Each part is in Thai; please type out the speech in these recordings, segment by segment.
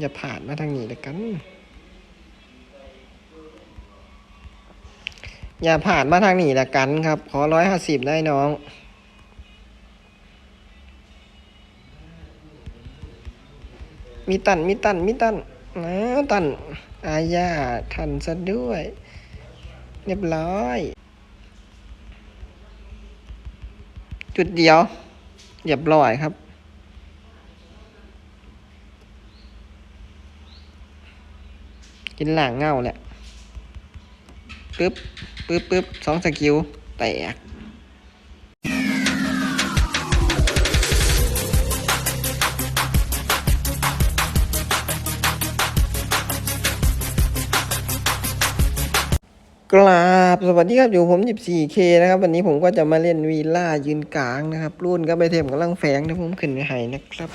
อย่าผ่านมาทางนี้เลยกัน อย่าผ่านมาทางนี้ละกันครับ ขอร้อยห้าสิบได้น้องมีตัน มีตัน มีตันนะตัน อาญาทันซะด้วย เรียบร้อย จุดเดียวเรียบร้อยครับ กินหลังเงาแหละปึ๊บปึ๊บปึ๊บสองสกิลแตกกราบสวัสดีครับอยู่ผม 14K นะครับ วันนี้ผมก็จะมาเล่นวีล่ายืนกลางนะครับ รุ่นก็ไปเทมกำลังแฝงนะผมขึ้นไปให้นะครับ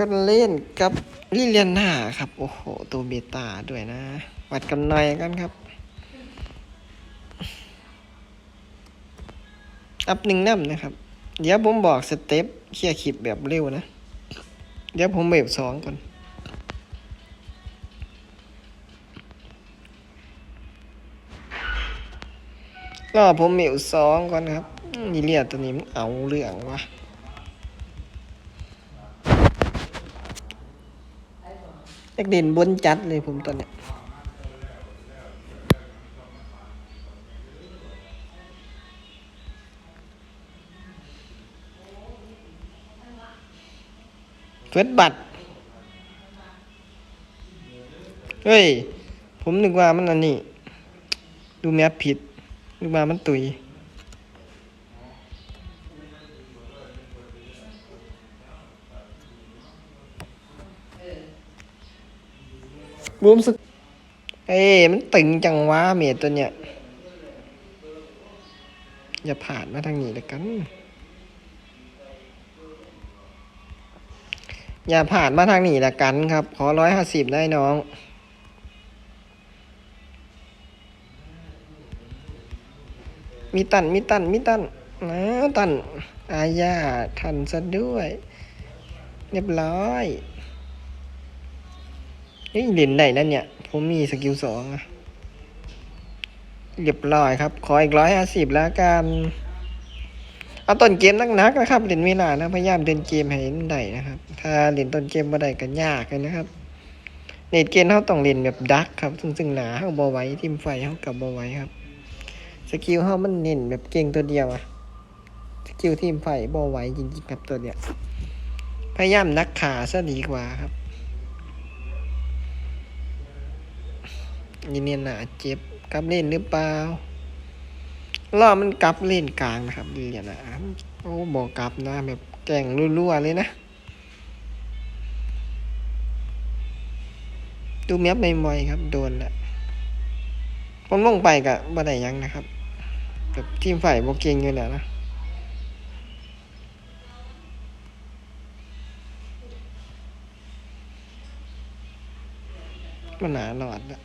จนเล่นกับลิเลียนนาครับ โอ้โห ตัวเบต้าด้วยนะ วัดกันหน่อยกันครับ อัพหนึ่งน้ำนะครับ เดี๋ยวผมบอกสเต็ปเคลียร์คลิปแบบเร็วนะ เดี๋ยวผมเบบสองก่อนก็ผมเมียวสองก่อนครับนี่เรียตัวนี้มันเอาเรื่องวะ เด็กเด่นบนจัดเลยผมตอนเนี้ยเฟิร์สบัตรเฮ้ย ผมนึกว่ามันอันนี้ ดูแมพผิดนึกว่ามันตุย บูมสึก เอ้มันตึงจังวะเมดตัวเนี้ย อย่าผ่านมาทางนี้เลยกัน อย่าผ่านมาทางนี้ละกันครับ ขอร้อยห้าสิบได้น้องมีตัน มีตัน มีตันนะตัน อาญาทันซะด้วย เรียบร้อย เฮ้ยเล่นได้นั่นเนี่ย ผมมีสกิลสองเรียบร้อยครับ ขออีกร้อยห้าสิบแล้วกันเอาต้นเกมนักๆนะครับเล่นเวลานะพยายามเดินเกมให้ได้นะครับ ถ้าเล่นต้นเกมบ่ได้ก็ยากเลยนะครับเน็ตเกมเขาต้องเล่นแบบดักครับ ซึ่งซึ่งหนาเขาบ่ไว้ทิมไฟเขากับบ่ไว้ครับ สกิลเขามันเน้นแบบเก่งตัวเดียวอะสกิลทีมไฟบ่ไหวจริงๆครับตัวเนี้ยพยายามนักขาซะดีกว่าครับ ยินเนี่ยหนาเจ็บกลับเล่นหรือเปล่าล่อมันกลับเล่นกลางนะครับดีอะนะโอ้บอกกลับนะแบบแก่งรั่วๆเลยนะดูเมียบบ่อยๆครับ โดนแหละผมลงไปกับบ่ได้ยังนะครับแบบทีมฝ่ายโบเก่งอยู่แล้วนะมันหนาหลอดละ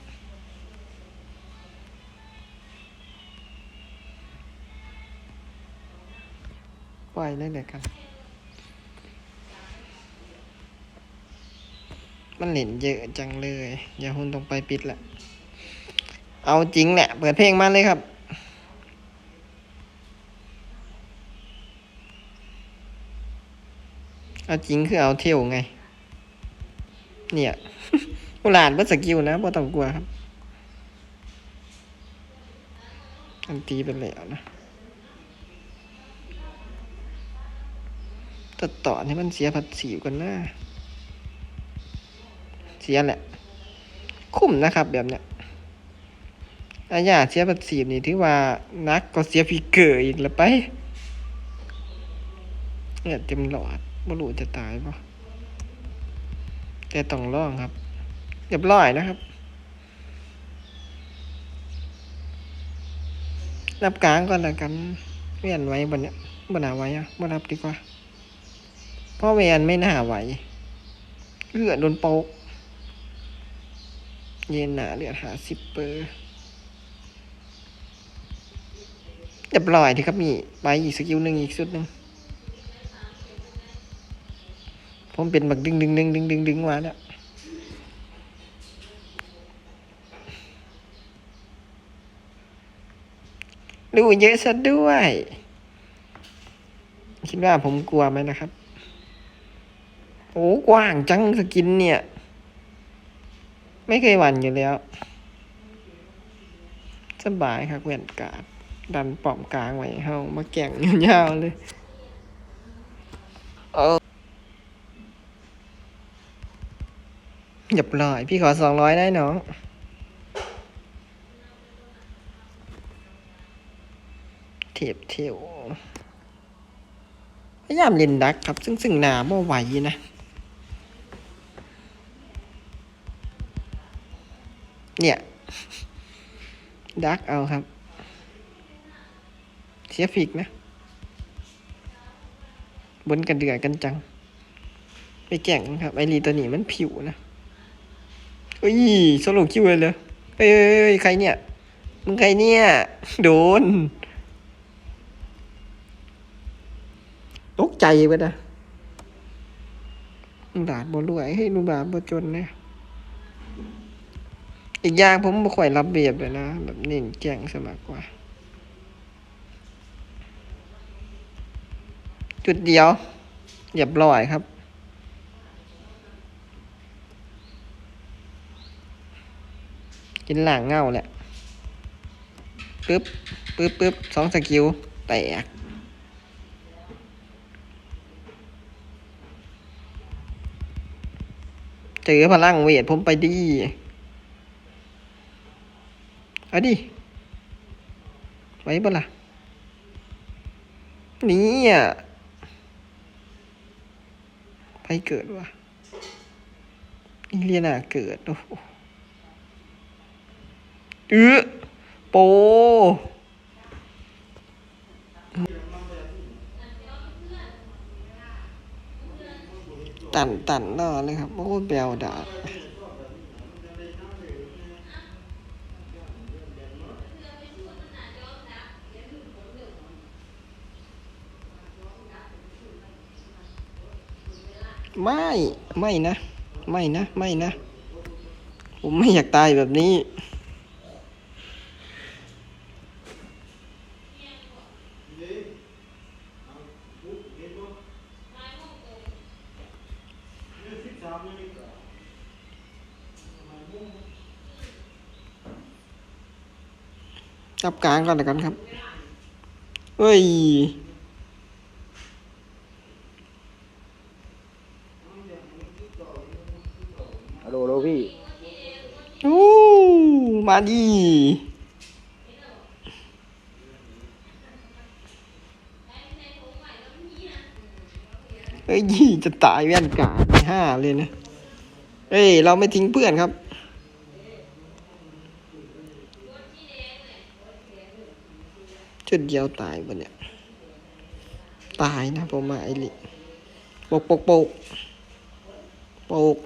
ปล่อยเลยเดี๋ยวกันมันเหรียญเยอะจังเลย อย่าหุ่นตรงไปปิดแหละ เอาจริงแหละ เปิดเพลงมาเลยครับเอาจริงคือเอาเที่ยวไง เนี่ยกุหลาดเบิดสกิลนะบ่ต้องกลัวครับ อันตีไปแล้วนะ ตัดต่อให้มันเสียผัดสีกันนะเสียแหละ คุ้มนะครับแบบเนี้ยอาญาเสียผัดสีนี่ถือว่านักก็เสียฟิกเกอร์อีกล้วไปเนี่ยเต็มหลอดไม่รู้จะตายปะแต่ต้องลองครับเรียบร้อยนะครับรับกลางก่อนแล้วกันเวียนไว้บนเนี้ยบนหนาไว้อะบนรับดีกว่า พราะเวียนไม่น่าไหวเลือดโดนโป๊ก เย็นหนาเลือดหาสิบเปอร์เรียบร้อยที่ครับมีไปอีกสกิลหนึ่งอีกสุดหนึ่งผมเป็นแบักดึงดึงดึงดึงดึงดึงมาแล้วดูเยอะซะด้วย คิดว่าผมกลัวไหมนะครับ โอ้กว้างจังสกินเนี่ย ไม่เคยหวั่นอยู่แล้ว สบายครับแว่นกาดดันป้อมกลางไว้เฮามาแก่งยาวๆเลยเออหยับร้อย พี่ขอสองร้อยได้น้องเทียบเที่ยวพยายามเล่นดักครับ ซึ่งซึ่งหนาบ่ไหวนะ เนี่ยดักเอาครับ เสียฟิกนะบนกันเดือกันจัง ไปแก่งครับ ไอรีตัวนี้มันผิวนะเฮ้ยสโลคิวเลยเลยเฮ้ยใครเนี่ย มึงใครเนี่ย โดน ตกใจไปนะลุงดาดบ่รวยให้ลุงดาดบ่จนเนะ อีกอย่างผมบ่ค่อยรับเบียบเลยนะ แบบเน้นแจ้งสมากกว่า จุดเดียวเรียบร้อยครับ กินหลังเงาแหละปึ๊บปึ๊บปึ๊บสองสกิล แตกเจอพลังเวทผมไปดี อาดิไว้บ่ล่ะ นี่อะไปเกิดวะอิเลียนาเกิดโอ้โหเออโปตันตันรอเลยครับ โอ้เบลดา ไม่ไม่นะ ไม่นะไม่นะ ผมไม่อยากตายแบบนี้ จับกลางก่อนแล้วกันครับ เฮ้ย มาดีเฮ้ยจะตายแว่นกาไปห้าเลยนะเฮ้ย เราไม่ทิ้งเพื่อนครับจุดเดียวตายปะเนี่ย ตายนะผมมาไอลิปกปกปกปก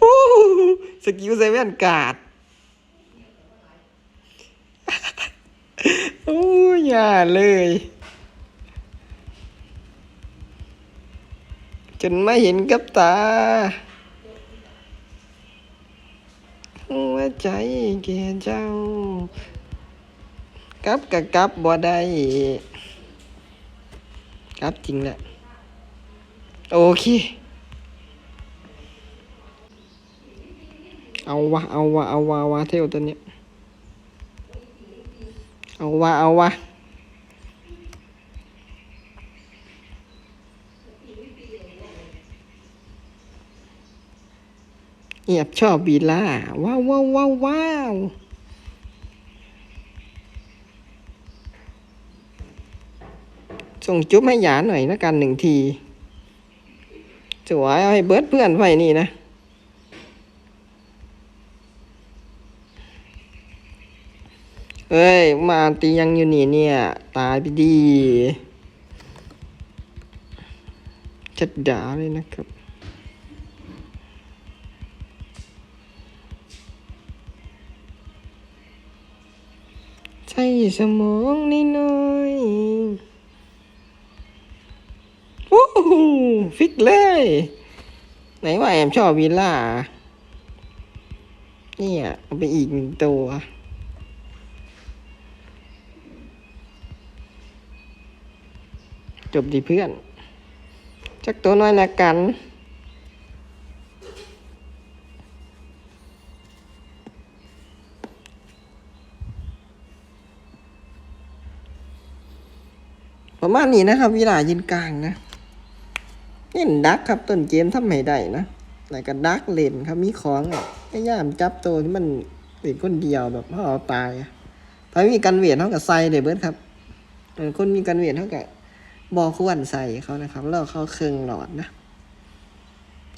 โอ้โห สกิลเซเว่นการ์ดโอ้ยอย่าเลย จนไม่เห็นกับตาหัวใจแก่เจ้า กับกับกับบ่ได้กับจริงแหละ โอเค เอาวะ เอาวะ เอาวะวะเทวตัวเนี้ย เอาวะ เอาวะ เอียบชอบบีล่า ว้าวว้าวว้าวว้าวส่งจุ๊บให้หยาหน่อยนะกันหนึ่งที สวย เอาให้เบิร์ดเพื่อนไว้นี่นะ เฮ้ย มาตียังอยู่นี่เนี่ย ตายไปดีจัดด่าเลยนะครับ ใช้สมองนิดหน่อยโอ้โหฟิกเลย ไหนว่าแอมชอบวิลล่า เนี่ยเอาไปอีกหนึ่งตัว จบดีเพื่อน จักตัวน้อยละกัน ประมาณนี้นะครับเวลายืนกลางนะเล่นดักครับต้นเกมทำให้ได้นะแล้วก็ดักเล่นครับมีของอะพยายามจับตัวที่มันเล่นคนเดียวแบบพ่อเอาตายถ้ามีกันเวียนเท่ากับไซเดเบิร์ดครับคนมีกันเวียนเท่ากับ บอควรใส่เขานะครับ แล้วเขาเครื่องหลอดนะ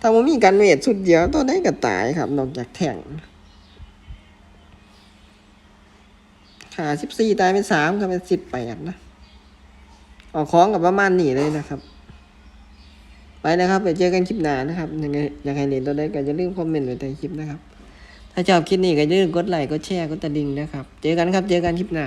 ถ้าว่ามีกันเวทสุดเดียวตัวได้ก็ตายครับนอกจากแข่งขาสิบสี่ตายเป็นสามก็เป็นสิบแปดนะ ออกของกับประมาณนี้เลยนะครับ ไปนะครับ ไปเจอกันคลิปหน้านะครับยังไงอยากให้เล่นตัวใดก็อย่าลืมคอมเมนต์ไว้ใต้คลิปนะครับ ถ้าชอบคลิปนี้ก็อย่าลืมกดไลค์กดแชร์กดกระดิ่งนะครับ เจอกันครับ เจอกันคลิปหน้า